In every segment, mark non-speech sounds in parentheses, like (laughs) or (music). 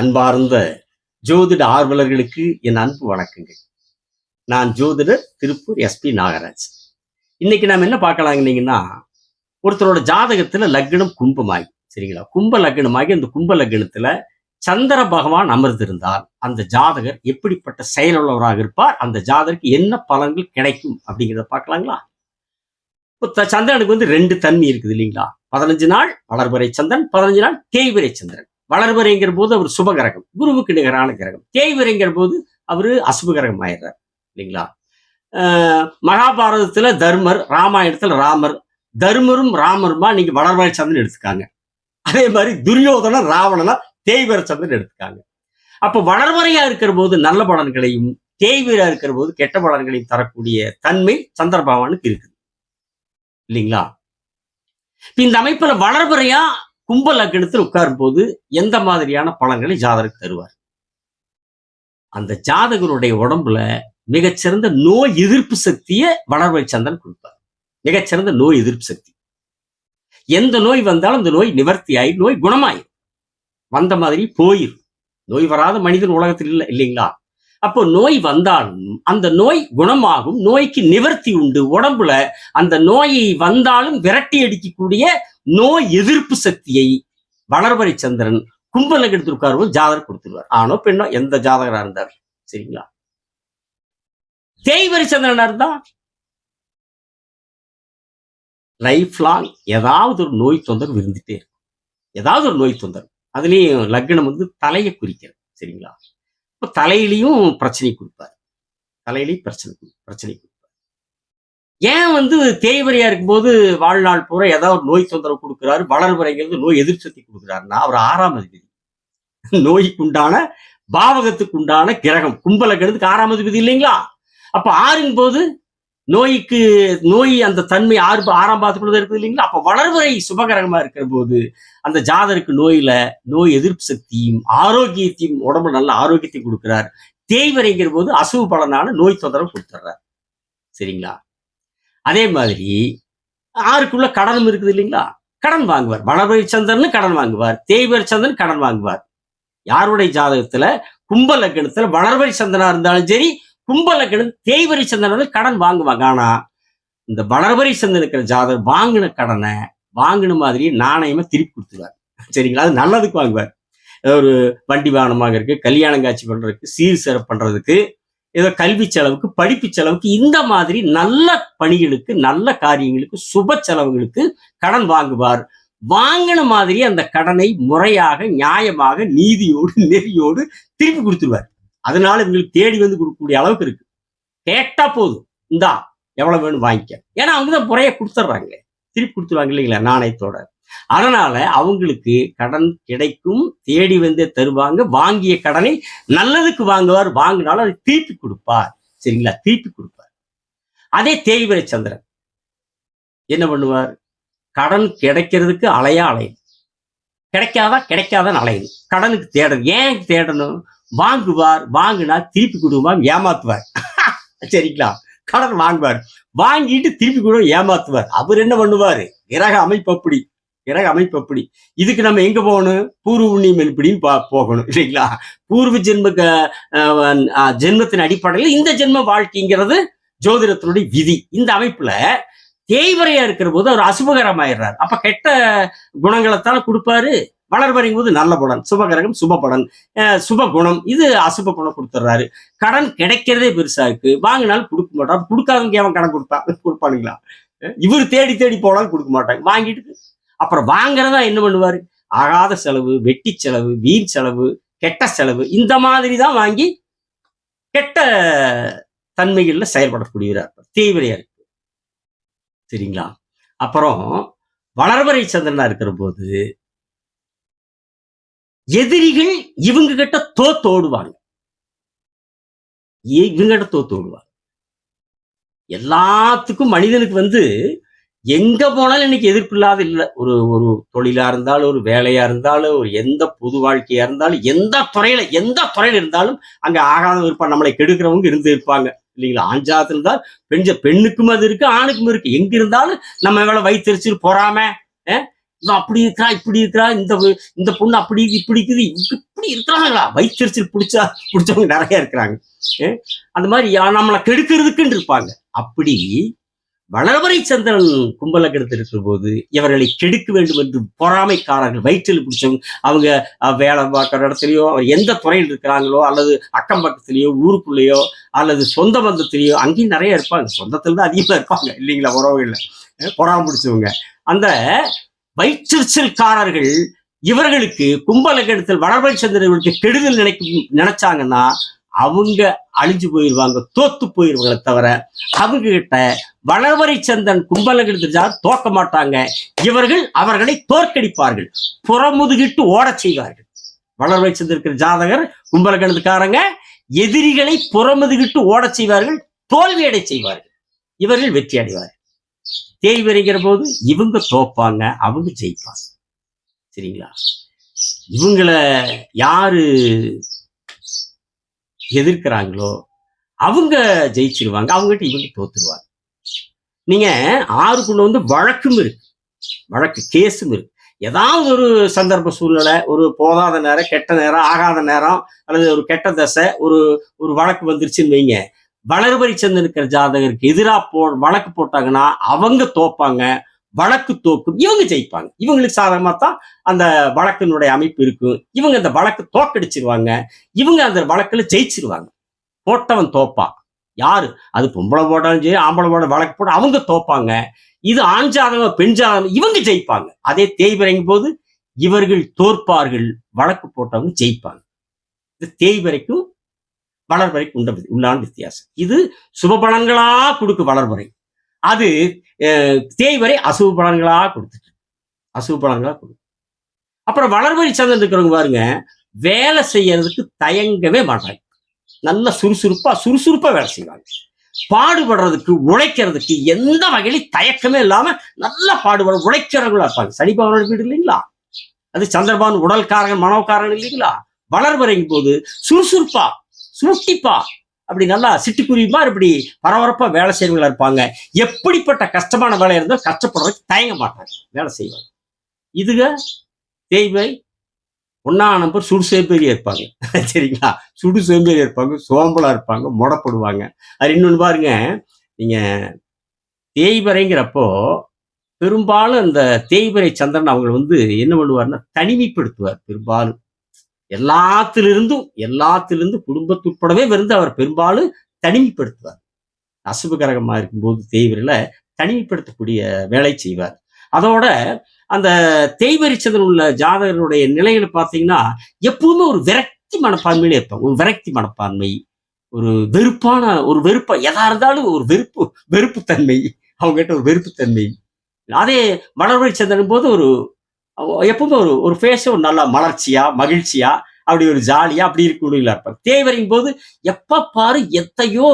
அன்பார்ந்த ஜோதிட ஆர்வலர்களுக்கு என் அன்பு வணக்கங்கள். நான் ஜோதிடர் திருப்பூர் எஸ்பி நாகராஜ். இன்னைக்கு நாம் என்ன பார்க்கலாங்கன்னீங்கன்னா ஒருத்தரோட ஜாதகத்துல லக்னம் கும்பமாகி சரிங்களா? கும்ப லக்னமாகி அந்த கும்ப லக்னத்துல சந்திர பகவான் அமர்ந்திருந்தால் அந்த ஜாதகர் எப்படிப்பட்ட செயலுள்ளவராக இருப்பார் அந்த ஜாதகருக்கு என்ன பலன்கள் கிடைக்கும் அப்படிங்கிறத பார்க்கலாங்களா? இப்போ சந்திரனுக்கு வந்து ரெண்டு தன்மை இருக்குது இல்லைங்களா? பதினஞ்சு நாள் வளர்வரை சந்திரன் பதினஞ்சு நாள் தேய்வரை சந்திரன். வளர்வரைங்கிற போது அவர் சுபகிரகம் குருவுக்கு நிகரான கிரகம். தேய்வரைங்கிற போது அவர் அசுபகிரகம் ஆயிடுறார் இல்லைங்களா? ஆஹ் மகாபாரதத்துல தர்மர் ராமாயணத்துல ராமர் தர்மரும் ராமருமா நீங்க வளர்வரை சந்திரன் எடுத்துக்காங்க. அதே மாதிரி துரியோதன ராவணனா தேய்வர சந்திரன் எடுத்துக்காங்க. அப்ப வளர்வரையா இருக்கிற போது நல்ல பலன்களையும் தேய்வீரா இருக்கிற போது கெட்ட பலன்களையும் தரக்கூடிய தன்மை சந்திரபகவானுக்கு இருக்குது இல்லைங்களா? இப்ப இந்த அமைப்புல வளர்வரையா கும்ப லக்னத்தில் உட்காரும் போது எந்த மாதிரியான பலன்களை ஜாதகருக்கு தருவார்? அந்த ஜாதகருடைய உடம்புல மிகச்சிறந்த நோய் எதிர்ப்பு சக்தியை வளர்வை சந்திரன் கொடுப்பார். மிகச்சிறந்த நோய் எதிர்ப்பு சக்தி. எந்த நோய் வந்தாலும் அந்த நோய் நிவர்த்தி ஆகி நோய் குணமாயிரும். வந்த மாதிரி போயிரும். நோய் வராத மனிதன் உலகத்தில் இல்லை இல்லைங்களா? அப்போ நோய் வந்தாலும் அந்த நோய் குணமாகும் நோய்க்கு நிவர்த்தி உண்டு. உடம்புல அந்த நோயை வந்தாலும் விரட்டி அடிக்கக்கூடிய நோய் எதிர்ப்பு சக்தியை வளர்வரை சந்திரன் கும்பல எடுத்திருக்காரு ஜாதகர் கொடுத்துருவார் ஆனோ பெண்ணோ எந்த ஜாதகரா இருந்தார் சரிங்களா? தேய்வரி சந்திரனா இருந்தா? லைஃப் லாங் ஏதாவது ஒரு நோய் தொந்தரவு இருந்துட்டே இருக்கும். ஏதாவது ஒரு நோய் தொந்தரவு. அதுலேயும் லக்னம் வந்து தலையை குறிக்கிறது சரிங்களா? இப்ப தலையிலையும் பிரச்சனை கொடுப்பார். தலையிலையும் பிரச்சனை பிரச்சனை கொடுப்பார். ஏன் வந்து தேய்வரையா இருக்கும்போது வாழ்நாள் பூரா ஏதாவது ஒரு நோய் தொந்தரவு கொடுக்குறாரு வளர்வரைங்கிறது நோய் எதிர்ப்பு சக்தி கொடுக்குறாருன்னா அவர் ஆறாம் அதிபதி. நோய்க்குண்டான பாவகத்துக்கு உண்டான கிரகம். கும்பலக்கிறதுக்கு ஆறாம் அதிபதி இல்லைங்களா? அப்ப ஆறுங்கும் போது நோய்க்கு நோய் அந்த தன்மை ஆறு ஆறாம் பாதத்துக்குள்ள இருக்குது இல்லைங்களா? அப்ப வளர்வரை சுபகரகமா இருக்கிற போது அந்த ஜாதருக்கு நோயில நோய் எதிர்ப்பு சக்தியும் ஆரோக்கியத்தையும் உடம்புல நல்ல ஆரோக்கியத்தை கொடுக்குறார். தேய்வரைங்கிற போது அசுவ பலனான நோய் தொந்தரவு கொடுத்துட்றார் சரிங்களா? அதே மாதிரி ஆறுக்குள்ள கடனும் இருக்குது இல்லைங்களா? கடன் வாங்குவார். வளர்வரை சந்திரன் கடன் வாங்குவார். தேய்வரை சந்திரன் கடன் வாங்குவார். யாருடைய ஜாதகத்துல? கும்ப லக்னத்துல வளர்வரை சந்திரனா இருந்தாலும் சரி கும்ப லக்னம் தேய்வரி சந்திரன் கடன் வாங்குவாங்க. ஆனா இந்த வளர்வரி சந்தன் இருக்கிற ஜாதகம் வாங்கின கடனை வாங்கின மாதிரி நாணயமா திருப்பி கொடுத்துருவார். சரிங்களா? அது நல்லதுக்கு வாங்குவார். ஏதோ ஒரு வண்டி வாகனமாக இருக்கு கல்யாணம் காட்சி பண்றதுக்கு சீர் சிறப்பு பண்றதுக்கு ஏதோ கல்வி செலவுக்கு படிப்பு செலவுக்கு இந்த மாதிரி நல்ல பணிகளுக்கு நல்ல காரியங்களுக்கு சுப செலவுகளுக்கு கடன் வாங்குவார். வாங்கின மாதிரி அந்த கடனை முறையாக நியாயமாக நீதியோடு நெறியோடு திருப்பி கொடுத்துருவார். அதனால இவங்களுக்கு தேடி வந்து கொடுக்கக்கூடிய அளவுக்கு இருக்கு. கேட்டா போதும். இந்தா எவ்வளவு வேணும் வாங்கிக்க. ஏன்னா அவங்க தான் முறையை கொடுத்துட்றாங்க திருப்பி கொடுத்துருவாங்க இல்லைங்களா? நாணயத்தோட அதனால அவங்களுக்கு கடன் கிடைக்கும் தேடி வந்தே தருவாங்க வாங்கிய கடனை நல்லதுக்கு வாங்குவார் வாங்கினாலும் அதை திருப்பி கொடுப்பார். சரிங்களா? திருப்பி கொடுப்பார். அதே தேய்வரை சந்திரன். என்ன பண்ணுவார்? கடன் கிடைக்கிறதுக்கு அலையா அலையும் கிடைக்காதா? கிடைக்காதான் அலையும் கடனுக்கு தேடணும். ஏன் தேடணும்? வாங்குவார் வாங்கினா திருப்பி கொடுவார் ஏமாத்துவார். (laughs) சரிங்களா? கடன் வாங்குவார். வாங்கிட்டு திருப்பி கூட ஏமாத்துவார். அவர் என்ன பண்ணுவார்? கிரக அமைப்பு அப்படி. கிரக அமைப்பு அப்படி. இதுக்கு நம்ம எங்க போகணும்? பூர்வ புண்ணியம் எப்படின்னு பா- போகணும். இல்லைங்களா? பூர்வ ஜென்ம க- ஜென்மத்தின் அடிப்படையில் இந்த ஜென்ம வாழ்க்கைங்கிறது ஜோதிடத்தினுடைய விதி. இந்த அமைப்புல தேய்வரையா இருக்கிற போது அவர் அசுபகரமாயிடுறார். அப்ப கெட்ட குணங்களைத்தான கொடுப்பாரு? வளர்வரையும் போது நல்ல பலன் சுபகரகம் சுப பலன் அஹ் சுப குணம் இது அசுப குணம் கொடுத்துட்றாரு கடன் கிடைக்கிறதே பெருசா இருக்கு. வாங்கினாலும் கொடுக்க மாட்டான். கொடுக்காதவங்க அவன் கடன் கொடுப்பான் கொடுப்பானுங்களா? இவர் தேடி தேடி போனாலும் கொடுக்க மாட்டாங்க. வாங்கிட்டு அப்புறம் வாங்குறதா என்ன பண்ணுவாரு? ஆகாத செலவு வெட்டி செலவு வீண் செலவு கெட்ட செலவு இந்த மாதிரி தான் வாங்கி கெட்ட தன்மைகளில் செயல்படக்கூடியவரா தீவிரையா இருக்கு சரிங்களா? அப்புறம் வளர்வரை சந்திரனா இருக்கிற போது எதிரிகள் இவங்க கிட்ட தோத்தோடுவாங்க இவங்கிட்ட தோத்தோடுவாங்க. எல்லாத்துக்கும் மனிதனுக்கு வந்து எங்க போனாலும் இன்னைக்கு எதிர்ப்பு இல்லாத இல்லை. ஒரு ஒரு தொழிலா இருந்தாலும் ஒரு வேலையா இருந்தாலும் ஒரு எந்த பொது வாழ்க்கையா இருந்தாலும் எந்த துறையில எந்த துறையில இருந்தாலும் அங்க ஆகாத இருப்பான் நம்மளை கெடுக்கிறவங்க இருந்து இருப்பாங்க. இல்லைங்களா? ஆஞ்சாத்து இருந்தால் பெஞ்ச பெண்ணுக்கும் அது இருக்கு ஆணுக்கும் இருக்கு. எங்க இருந்தாலும் நம்ம வேலை வைத்தறிச்சல் போறாம அப்படி இருக்கிறா இப்படி இருக்கிறா இந்த இந்த பொண்ணு அப்படி இருக்குது, இப்படி இருக்குது இப்படி இருக்கிறாங்களா வயிற்றுச்சல் பிடிச்சா பிடிச்சவங்க நிறைய இருக்கிறாங்க. அந்த மாதிரி நம்மளை கெடுக்கிறதுக்குன்னு இருப்பாங்க அப்படி வளர்வரை சந்திரன் கும்பலக்கணத்தில் கெடுத்திருக்கிற போது இவர்களை கெடுக்க வேண்டும் என்று பொறாமைக்காரர்கள் வயிற்றில் பிடிச்சவங்க அவங்க வேலை பார்க்குற இடத்துலையோ எந்த துறையில் இருக்கிறாங்களோ அல்லது அக்கம் பக்கத்துலேயோ ஊருக்குள்ளேயோ அல்லது சொந்த பந்தத்திலேயோ அங்கேயும் நிறைய இருப்பாங்க. சொந்தத்தில் தான் அதிகமாக இருப்பாங்க இல்லைங்களா உறவுகளில். பொறாம பிடிச்சவங்க. அந்த வயிற்றுச்சல்காரர்கள் இவர்களுக்கு கும்பலக்கணத்தில் வளர்வரை சந்திரர்களுக்கு கெடுதல் நினைக்கும் நினைச்சாங்கன்னா அவங்க அழிஞ்சு போயிடுவாங்க தோத்து போயிடுவாங்களே தவிர அவங்க கிட்ட வளர்வரை சந்தன் கும்பலகத்தில் தோக்க மாட்டாங்க. இவர்கள் அவர்களை தோற்கடிப்பார்கள். புறமுதுகிட்டு ஓடச் செய்வார்கள். வளர்வரை சந்திருக்கிற ஜாதகர் கும்பலகணத்துக்காரங்க எதிரிகளை புறமுதுகிட்டு ஓடச் செய்வார்கள் தோல்வியடை செய்வார்கள். இவர்கள் வெற்றி அடைவார்கள் தேய் போது இவங்க தோப்பாங்க அவங்க ஜெயிப்பாங்க. சரிங்களா? இவங்கள யாரு எதிர்க்கிறாங்களோ அவங்க ஜெயிச்சிருவாங்க அவங்ககிட்ட இவங்க தோத்துருவாங்க. நீங்க ஆறுக்குள்ள வந்து வழக்கும் இருக்கு. வழக்கு கேஸும் இருக்கு. ஏதாவது ஒரு சந்தர்ப்ப சூழ்நிலை ஒரு போதாத நேரம் கெட்ட நேரம் ஆகாத நேரம் அல்லது ஒரு கெட்ட தசை ஒரு ஒரு வழக்கு வந்துருச்சுன்னு வைங்க. வளர்பரி சந்தன் இருக்கிற ஜாதகருக்கு எதிராக போ வழக்கு போட்டாங்கன்னா அவங்க தோப்பாங்க வழக்கு தோக்கும் இவங்க ஜெயிப்பாங்க. இவங்களுக்கு சாதகமாக தான் அந்த வழக்கினுடைய அமைப்பு இருக்கும் இவங்க அந்த வழக்கு தோக்கடிச்சிருவாங்க. இவங்க அந்த வழக்குல ஜெயிச்சிருவாங்க. போட்டவன் தோப்பான் யாரு? அது பொம்பளை போட்டாலும் சரி ஆம்பளை போட வழக்கு போட அவங்க தோப்பாங்க. இது ஆண் ஜாதகம் பெண் ஜாதகம் இவங்க ஜெயிப்பாங்க. அதே தேய்வரைங்கும் போது இவர்கள் தோற்பார்கள் வழக்கு போட்டவங்க ஜெயிப்பாங்க. இது தேய்வரைக்கும் வளர்வரை உண்ட உள்ளான வித்தியாசம். இது சுப பலன்களா கொடுக்கும் வளர்வரை. அது தேய்வரை அசுப பலன்களா கொடுத்துட்டு அசுப பலன்களா கொடுக்கும். அப்புறம் வளர்வரி சந்திரன் இருக்கிறவங்க பாருங்க வேலை செய்யறதுக்கு தயங்கவே மாட்டாங்க. நல்ல சுறுசுறுப்பா சுறுசுறுப்பா வேலை செய்வாங்க. பாடுபடுறதுக்கு உழைக்கிறதுக்கு எந்த வகையிலும் தயக்கமே இல்லாம நல்லா பாடுபட உழைக்கிறவங்களா இருப்பாங்க. சனிபகவனோட வீடு இல்லைங்களா? அது சந்திரபான் உடல்காரன் மனோக்காரன் இல்லைங்களா? வளர்வரைங்கும் போது சுறுசுறுப்பா சுட்டிப்பா அப்படி நல்லா சிட்டுக்குருவிமா இப்படி பரபரப்பா வேலை செய்யறவங்களா இருப்பாங்க. எப்படிப்பட்ட கஷ்டமான வேலை இருந்தாலும் கஷ்டப்படுறதுக்கு தயங்க மாட்டாங்க. வேலை செய்வாங்க. இதுக தேய்வை ஒன்னா நம்பர் சுடு சோம்பேறியா இருப்பாங்க. (laughs) சரிங்களா? சுடு சோம்பேறியா இருப்பாங்க சோம்பலா இருப்பாங்க முடப்படுவாங்க. அது இன்னொன்று பாருங்க. நீங்க தேய்வரைங்கிறப்போ பெரும்பாலும் அந்த தேய்வரை சந்திரன் அவங்க வந்து என்ன பண்ணுவார்னா தனிமைப்படுத்துவார் பெரும்பாலும். எல்லாத்திலிருந்தும் எல்லாத்திலிருந்து குடும்பத்துட்படவே வந்து அவர் பெரும்பாலும் தனிமைப்படுத்துவார். அசுபகரகமா இருக்கும்போது தேய்வரில் தனிமைப்படுத்தக்கூடிய வேலை செய்வார். அதோட அந்த தேய்வரி உள்ள ஜாதகருடைய நிலைகளை பார்த்தீங்கன்னா எப்பவுமே ஒரு விரக்தி மனப்பான்மையிலே இருப்பாங்க. ஒரு விரக்தி மனப்பான்மை ஒரு வெறுப்பான ஒரு வெறுப்பா எதா இருந்தாலும் ஒரு வெறுப்பு வெறுப்புத்தன்மை அவங்ககிட்ட ஒரு வெறுப்புத்தன்மை. அதே மலர்வழி சந்திரன் போது ஒரு எப்பவுமே ஒரு ஒரு ஃபேஸ் ஒரு நல்லா மலர்ச்சியா மகிழ்ச்சியா அப்படி ஒரு ஜாலியா அப்படி இருக்கக்கூடியவங்களா இருப்பாங்க தேவரின் போது எப்ப பாரு எத்தையோ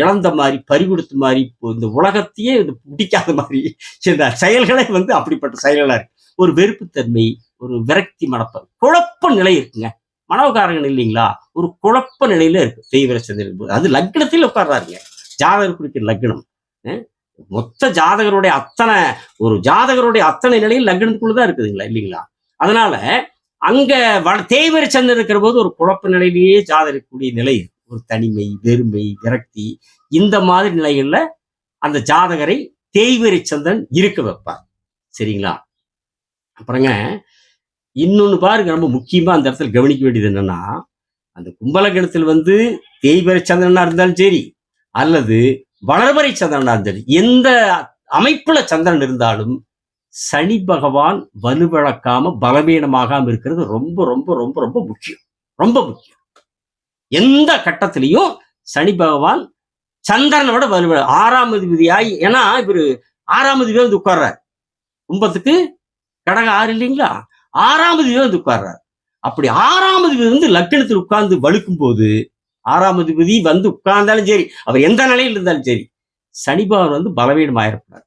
இழந்த மாதிரி பறிகொடுத்த மாதிரி இப்போ இந்த உலகத்தையே இது பிடிக்காத மாதிரி இந்த செயல்களே வந்து அப்படிப்பட்ட செயல்களா இருக்கு. ஒரு வெறுப்புத்தன்மை ஒரு விரக்தி மனப்பம் குழப்ப நிலை இருக்குங்க. மனோகாரங்கள் இல்லைங்களா? ஒரு குழப்ப நிலையில இருக்கு. தெய்வர சந்திரன் போது. அது லக்னத்தில் உட்கார்றாருங்க. ஜாதகர் குறிக்கிற லக்னம். மொத்த ஜாதகருடைய அத்தனை ஒரு ஜாதகருடைய அத்தனை நிலையில் லக்னத்துக்குள்ளதான் இருக்குதுங்களா இல்லைங்களா? அதனால அங்க வ- சந்திரன் இருக்கிற போது ஒரு குழப்ப நிலையிலேயே ஜாதகக்கூடிய நிலை ஒரு தனிமை வெறுமை விரக்தி இந்த மாதிரி நிலைகள்ல அந்த ஜாதகரை தேய்வரி சந்திரன் இருக்க வைப்பார். சரிங்களா? அப்புறங்க இன்னொன்னு பாருங்க ரொம்ப முக்கியமா அந்த இடத்துல கவனிக்க வேண்டியது என்னன்னா அந்த கும்பலகணத்தில் வந்து தேய்வரி சந்திரனா இருந்தாலும் சரி அல்லது வளர்வரை சந்திரனா இருந்தாலும் எந்த அமைப்புல சந்திரன் இருந்தாலும் சனி பகவான் வலுவிழக்காம பலவீனமாகாம இருக்கிறது ரொம்ப ரொம்ப ரொம்ப ரொம்ப முக்கியம். ரொம்ப முக்கியம். எந்த கட்டத்திலையும் சனி பகவான் சந்திரனை விட வலுவிழ ஆறாம் அதிபதியாய் ஏன்னா இவரு ஆறாம் அதிபதியா வந்து உட்கார்றாரு. கும்பத்துக்கு கடக ஆறு இல்லைங்களா? ஆறாம் அதிபதியா வந்து உட்கார்றாரு. அப்படி ஆறாம் அதிபதி வந்து லக்கணத்தில் உட்கார்ந்து வலுக்கும் போது ஆறாம் அதிபதி வந்து உட்கார்ந்தாலும் சரி அவர் எந்த நிலையில் இருந்தாலும் சரி சனி பகவான் வந்து பலவீனம் ஆயிடக்கூடாது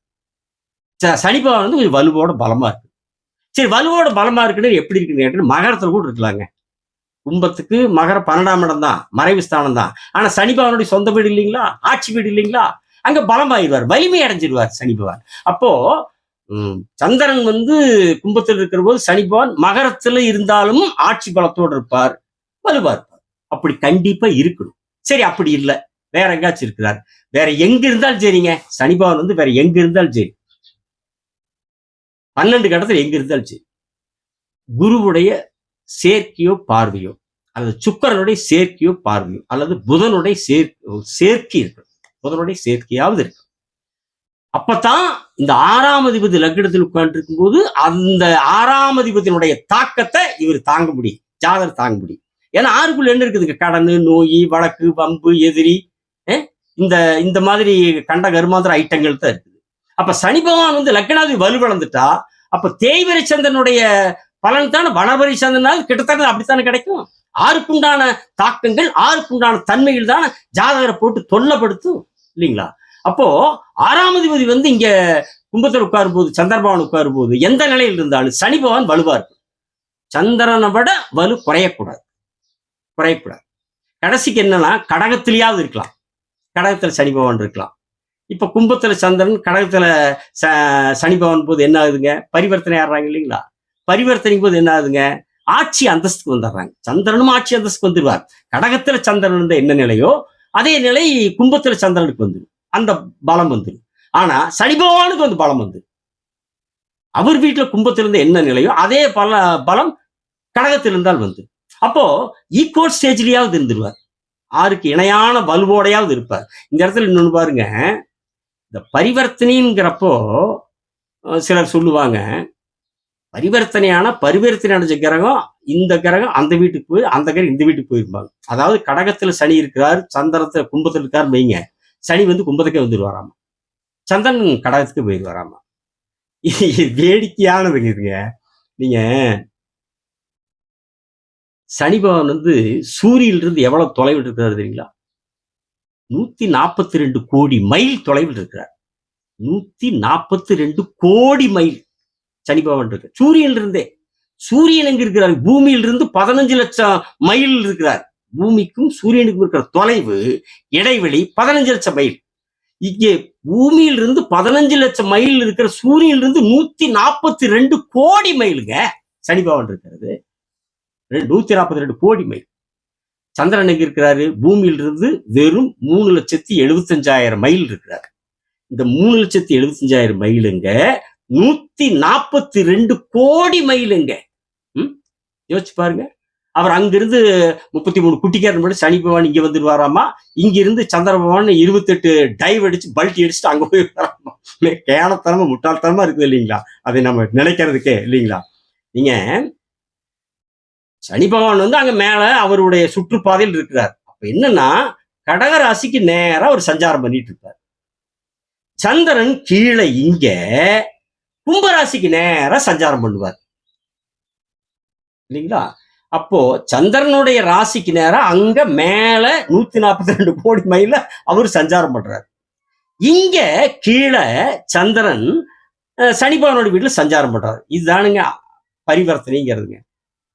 ச- சனி வந்து கொஞ்சம் வலுவோட பலமா இருக்கு. சரி வலுவோட பலமா இருக்குன்னு எப்படி இருக்குன்னு கேட்டு மகரத்துல கூட இருக்கலாங்க. கும்பத்துக்கு மகர பன்னெண்டாம் இடம் தான் மறைவு ஸ்தானம் தான். ஆனா சனிபவனுடைய சொந்த வீடு இல்லைங்களா? ஆட்சி வீடு இல்லைங்களா? அங்க பலமாயிருவார் வலிமை அடைஞ்சிருவார் சனி பகவான். அப்போ ம். சந்திரன் வந்து கும்பத்தில் இருக்கிற போது சனி பகவான் மகரத்துல இருந்தாலும் ஆட்சி பலத்தோடு இருப்பார் வலுவார். அப்படி கண்டிப்பா இருக்கணும். சரி அப்படி இல்லை. வேற எங்காச்சும் இருக்கிறார். வேற எங்க இருந்தாலும் சரிங்க சனிபவன் வந்து வேற எங்க இருந்தாலும் சரி. பன்னெண்டு கடத்துல எங்க இருந்தாலும் சரி. குருவுடைய சேர்க்கையோ பார்வையோ அல்லது சுக்கரனுடைய சேர்க்கையோ பார்வையோ அல்லது புதனுடைய சேர் சேர்க்கை இருக்கணும். புதனுடைய சேர்க்கையாவது இருக்கும் அப்பதான் இந்த ஆறாம் அதிபதி லக்னத்தில் உட்கார்ந்து இருக்கும்போது அந்த ஆறாம் அதிபதியினுடைய தாக்கத்தை இவர் தாங்க முடியும். ஜாதகர் தாங்க முடியும். ஏன்னா ஆறுக்குள்ள என்ன இருக்குதுங்க? கடன் நோய் வழக்கு வம்பு எதிரி இந்த இந்த மாதிரி கண்ட கருமாந்திர ஐட்டங்கள் தான் இருக்குது. அப்ப சனி பகவான் வந்து லக்னாதி வலுவிழந்துட்டா அப்ப தேய்வரி சந்திரனுடைய பலன் தான்? வனவரி சந்திரனால் கிட்டத்தட்ட அப்படித்தானே கிடைக்கும்? ஆறுக்குண்டான தாக்கங்கள் ஆறுக்குண்டான தன்மைகள் தானே ஜாதகரை போட்டு தொல்லப்படுத்தும் இல்லைங்களா? அப்போ ஆறாம் அதிபதி வந்து இங்க கும்பத்தில் உட்காரும் போது சந்திரபவன் உட்காரும் போது எந்த நிலையில் இருந்தாலும் சனி பகவான் வலுவா இருக்கும். சந்திரனை விட வலு குறையக்கூடாது. குறையக்கூடாது. கடைசிக்கு என்னன்னா கடகத்திலேயாவது இருக்கலாம். கடகத்துல சனி பகவான் இருக்கலாம். இப்ப கும்பத்துல சந்திரன் கடகத்துல ச சனி பகவான் போது என்ன ஆகுதுங்க? பரிவர்த்தனை ஆடுறாங்க இல்லைங்களா? பரிவர்த்தனைக்கு போது என்ன ஆகுதுங்க? ஆட்சி அந்தஸ்துக்கு வந்துடுறாங்க. சந்திரனும் ஆட்சி அந்தஸ்துக்கு வந்துடுவார். கடகத்துல சந்திரன் இருந்த என்ன நிலையோ அதே நிலை கும்பத்துல சந்திரனுக்கு வந்துடும். அந்த பலம் வந்துடும். ஆனா சனி பகவானுக்கு வந்து பலம் வந்து அவர் வீட்டுல கும்பத்திலிருந்து என்ன நிலையோ அதே பல பலம் கடகத்தில் இருந்தால் வந்து. அப்போ ஈக்குவல் ஸ்டேஜ்லயாவது இருந்துருவார். ஆருக்கு இணையான வலுவோடையாவது இருப்பார். இந்த இடத்துல இன்னொன்று பாருங்க. இந்த பரிவர்த்தனைங்கிறப்போ சிலர் சொல்லுவாங்க பரிவர்த்தனையான பரிவர்த்தனை அடைஞ்ச கிரகம் இந்த கிரகம் அந்த வீட்டுக்கு போய் அந்த கிரகம் இந்த வீட்டுக்கு போயிருப்பாங்க. அதாவது கடகத்துல சனி இருக்கிறார் சந்திரத்துல கும்பத்தில் இருக்கார் வைங்க. சனி வந்து கும்பத்துக்கே வந்துடுவாராமா சந்திரன் கடகத்துக்கு போயிடுவாராமா இது (laughs) வேடிக்கையானதுங்க இதுங்க. நீங்க சனி பகவான் வந்து சூரியனிலிருந்து எவ்வளவு தொலைவில் இருக்கிறார் தெரியுங்களா? நூத்தி நாற்பத்தி ரெண்டு கோடி மைல் தொலைவில் இருக்கிறார். நூத்தி நாற்பத்தி ரெண்டு கோடி மைல் சனி பகவான் இருக்கு. சூரியன் இருந்தே சூரியன் எங்க இருக்கிறார்? பூமியிலிருந்து பதினஞ்சு லட்சம் மைல் இருக்கிறார். பூமிக்கும் சூரியனுக்கும் இருக்கிற தொலைவு இடைவெளி பதினஞ்சு லட்சம் மைல். இங்கே பூமியிலிருந்து பதினஞ்சு லட்சம் மைல் இருக்கிற சூரியனிலிருந்து நூத்தி நாற்பத்தி ரெண்டு கோடி மைலுங்க சனி பகவான் இருக்கிறது. நூத்தி நாற்பத்தி ரெண்டு கோடி மைல் சந்திரன் எங்க இருக்கிறாரு? பூமியிலிருந்து வெறும் மூணு லட்சத்தி எழுபத்தஞ்சாயிரம் மைல் இருக்கிறார். இந்த மூணு லட்சத்தி எழுபத்தஞ்சாயிரம் மைலுங்க நூத்தி நாற்பத்தி ரெண்டு கோடி மைலுங்க ம்? யோசிச்சு பாருங்க. அவர் அங்கிருந்து முப்பத்தி மூணு குட்டிக்காரன் மட்டும் சனி பகவான் இங்க வந்துடுவாராமா இங்க இருந்து சந்திர பகவான் இருபத்தெட்டு டைவ் அடிச்சு பல்ட்டி அடிச்சுட்டு அங்க போய் வராமா கேனத்தனமா முட்டாள்தனமா இருக்குது இல்லைங்களா? அதை நம்ம நினைக்கிறதுக்கே இல்லைங்களா? நீங்க சனி பகவான் வந்து அங்க மேல அவருடைய சுற்றுப்பாதையில் இருக்கிறார். அப்ப என்னன்னா கடக ராசிக்கு நேரா அவர் சஞ்சாரம் பண்ணிட்டு இருப்பார் சந்திரன் கீழே இங்க கும்பராசிக்கு நேரா சஞ்சாரம் பண்ணுவார். இல்லைங்களா? அப்போ சந்திரனுடைய ராசிக்கு நேரா அங்க மேல நூத்தி நாற்பத்தி ரெண்டு கோடி மைல அவர் சஞ்சாரம் பண்றார். இங்க கீழே சந்திரன் அஹ், சனி வீட்டுல சஞ்சாரம் பண்றாரு. இதுதானுங்க பரிவர்த்தனைங்கிறதுங்க.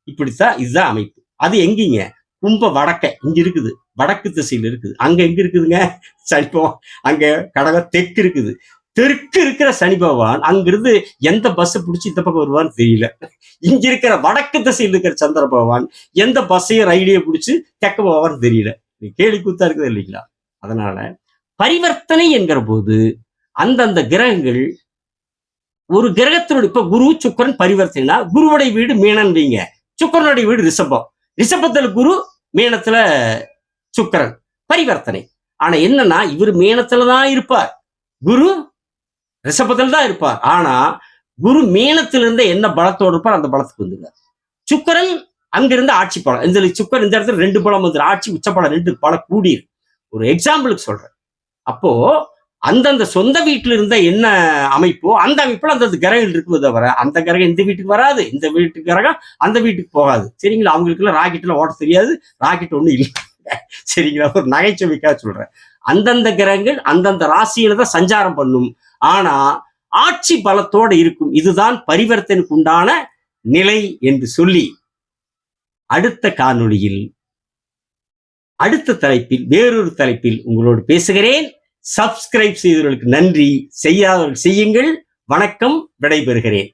இப்படித்தான் இதுதான் அமைப்பு. அது எங்கீங்க? கும்ப வடக்க. இங்க இருக்குது. வடக்கு திசையில் இருக்குது. அங்க எங்க இருக்குதுங்க? சனி பகவான். அங்க கடக தெற்கு இருக்குது. தெற்கு இருக்கிற சனி பகவான் அங்கிருந்து எந்த பஸ் பிடிச்சி இந்த பக்கம் வருவான்னு தெரியல. இங்க இருக்கிற வடக்கு திசையில் இருக்கிற சந்திர பகவான் எந்த பஸ்ஸையும் ரயிலையும் பிடிச்சி தெக்க போவான்னு தெரியல. நீ கேலி கூத்தா இருக்குது இல்லைங்களா? அதனால பரிவர்த்தனை என்கிற போது அந்தந்த கிரகங்கள் ஒரு கிரகத்தினுடைய இப்ப குரு சுக்கரன் பரிவர்த்தனைனா குருவுடைய வீடு மீனன் வைங்க. சுக்கரனுடைய வீடு ரிஷபம். ரிஷபத்தில் குரு மீனத்துல சுக்கரன். பரிவர்த்தனை. ஆனா என்னன்னா இவர் மீனத்துல தான் இருப்பார். குரு ரிஷபத்தில் தான் இருப்பார். ஆனா குரு மீனத்திலிருந்து என்ன பலத்தோடு இருப்பார் அந்த பலத்துக்கு வந்துடுவார் சுக்கரன் அங்கிருந்து ஆட்சி பலம் இந்த சுக்கரன் இந்த இடத்துல ரெண்டு பலம் வந்துடும் ஆட்சி உச்ச பலம் ரெண்டு பலம் கூடியிரு ஒரு எக்ஸாம்பிளுக்கு சொல்றேன். அப்போ அந்தந்த சொந்த வீட்டில் இருந்த என்ன அமைப்போ அந்த அமைப்பில் அந்தந்த கிரகங்கள் இருக்குது தவிர அந்த கிரகம் இந்த வீட்டுக்கு வராது. இந்த வீட்டுக்கு கிரகம் அந்த வீட்டுக்கு போகாது. சரிங்களா? அவங்களுக்குலாம் எல்லாம் ஓட ஓட்ட தெரியாது. ராக்கெட் ஒன்றும் இல்லை. (laughs) சரிங்களா? ஒரு நகைச்சுவைக்காக சொல்கிறேன் அந்தந்த கிரகங்கள் அந்தந்த ராசியில தான் சஞ்சாரம் பண்ணும். ஆனால் ஆட்சி பலத்தோடு இருக்கும். இதுதான் பரிவர்த்தனைக்கு உண்டான நிலை என்று சொல்லி அடுத்த காணொளியில் அடுத்த தலைப்பில் வேறொரு தலைப்பில் உங்களோடு பேசுகிறேன். சப்ஸ்கிரைப் செய்தவர்களுக்கு நன்றி. செய்யாதவர்கள் செய்யுங்கள். வணக்கம். விடைபெறுகிறேன்.